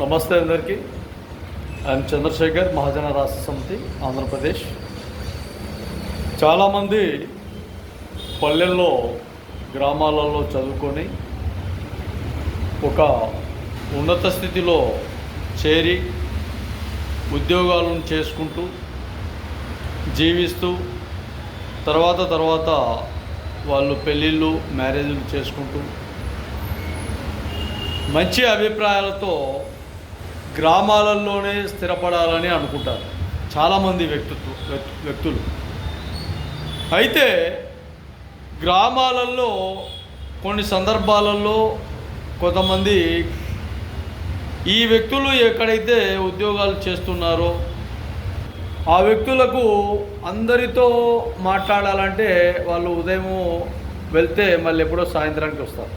నమస్తే అందరికీ. ఐఎమ్ చంద్రశేఖర్ మహాజన రాష్ట్ర సమితి ఆంధ్రప్రదేశ్. చాలామంది పల్లెల్లో గ్రామాలలో చదువుకొని ఒక ఉన్నత స్థితిలో చేరి ఉద్యోగాలను చేసుకుంటూ జీవిస్తూ తర్వాత తర్వాత వాళ్ళు పెళ్ళిళ్ళు మ్యారేజ్లు చేసుకుంటూ మంచి అభిప్రాయాలతో గ్రామాలలోనే స్థిరపడాలని అనుకుంటారు. చాలామంది వ్యక్తిత్వ వ్యక్తులు. అయితే గ్రామాలలో కొన్ని సందర్భాలలో కొంతమంది ఈ వ్యక్తులు ఎక్కడైతే ఉద్యోగాలు చేస్తున్నారో ఆ వ్యక్తులకు అందరితో మాట్లాడాలంటే వాళ్ళు ఉదయం వెళ్తే మళ్ళీ ఎప్పుడో సాయంత్రానికి వస్తారు.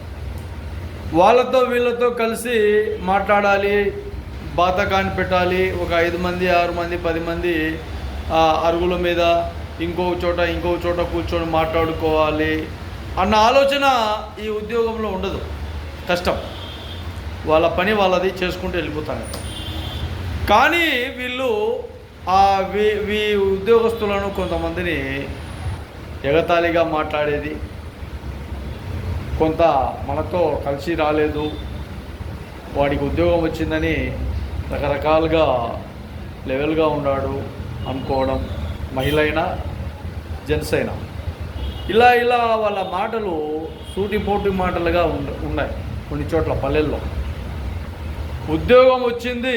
వాళ్ళతో వీళ్ళతో కలిసి మాట్లాడాలి బాతకాన్ని పెట్టాలి ఒక ఐదు మంది ఆరు మంది పది మంది అరుగుల మీద ఇంకో చోట ఇంకో చోట కూర్చొని మాట్లాడుకోవాలి అన్న ఆలోచన ఈ ఉద్యోగంలో ఉండదు. కష్టం. వాళ్ళ పని వాళ్ళది చేసుకుంటూ వెళ్ళిపోతాను కానీ వీళ్ళు ఆ వీ వీ ఉద్యోగస్తులను కొంతమందిని ఎగతాళిగా మాట్లాడేది కొంత మనతో కలిసి రాలేదు వాడికి ఉద్యోగం వచ్చిందని రకరకాలుగా లెవెల్గా ఉన్నాడు అనుకోవడం మహిళ అయినా జెంట్స్ అయినా ఇలా ఇలా వాళ్ళ మాటలు సూటిపోటి మాటలుగా ఉన్నాయి కొన్ని చోట్ల పల్లెల్లో. ఉద్యోగం వచ్చింది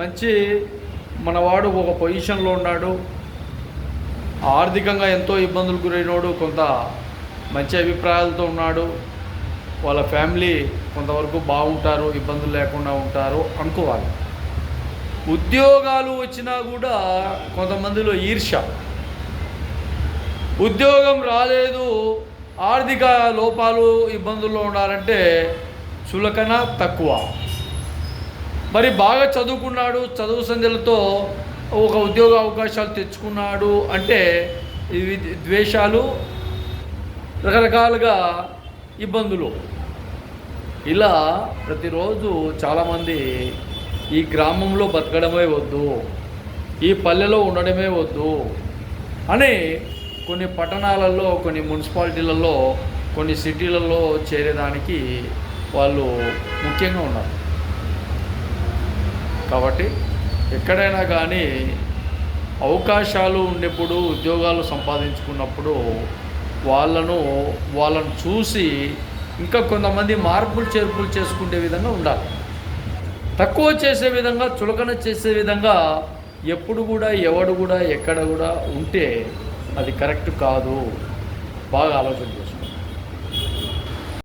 మంచి మనవాడు ఒక పొజిషన్లో ఉన్నాడు. ఆర్థికంగా ఎంతో ఇబ్బందులు గురైనోడు కొంత మంచి అభిప్రాయాలతో ఉన్నాడు. వాళ్ళ ఫ్యామిలీ కొంతవరకు బాగుంటారు ఇబ్బందులు లేకుండా ఉంటారు అనుకోవాలి. ఉద్యోగాలు వచ్చినా కూడా కొంతమందిలో ఈర్ష. ఉద్యోగం రాలేదు ఆర్థిక లోపాలు ఇబ్బందుల్లో ఉండాలంటే చులకన తక్కువ. మరి బాగా చదువుకున్నాడు చదువు సంధ్యలతో ఒక ఉద్యోగ అవకాశాలు తెచ్చుకున్నాడు అంటే ఇవి ద్వేషాలు రకరకాలుగా ఇబ్బందులు. ఇలా ప్రతిరోజు చాలామంది ఈ గ్రామంలో బతకడమే వద్దు. ఈ పల్లెలో ఉండడమే వద్దు. అని కొన్ని పట్టణాలలో కొన్ని మున్సిపాలిటీలలో కొన్ని సిటీలలో చేరేదానికి వాళ్ళు ముఖ్యంగా ఉన్నారు. కాబట్టి ఎక్కడైనా కానీ అవకాశాలు ఉండేప్పుడు ఉద్యోగాలు సంపాదించుకున్నప్పుడు వాళ్ళను వాళ్ళను చూసి ఇంకా కొంతమంది మార్పులు చేర్పులు చేసుకునే విధంగా ఉండాలి. తక్కువ చేసే విధంగా చులకన చేసే విధంగా ఎప్పుడు కూడా ఎవడు కూడా ఎక్కడ కూడా ఉంటే అది కరెక్ట్ కాదు. బాగా ఆలోచన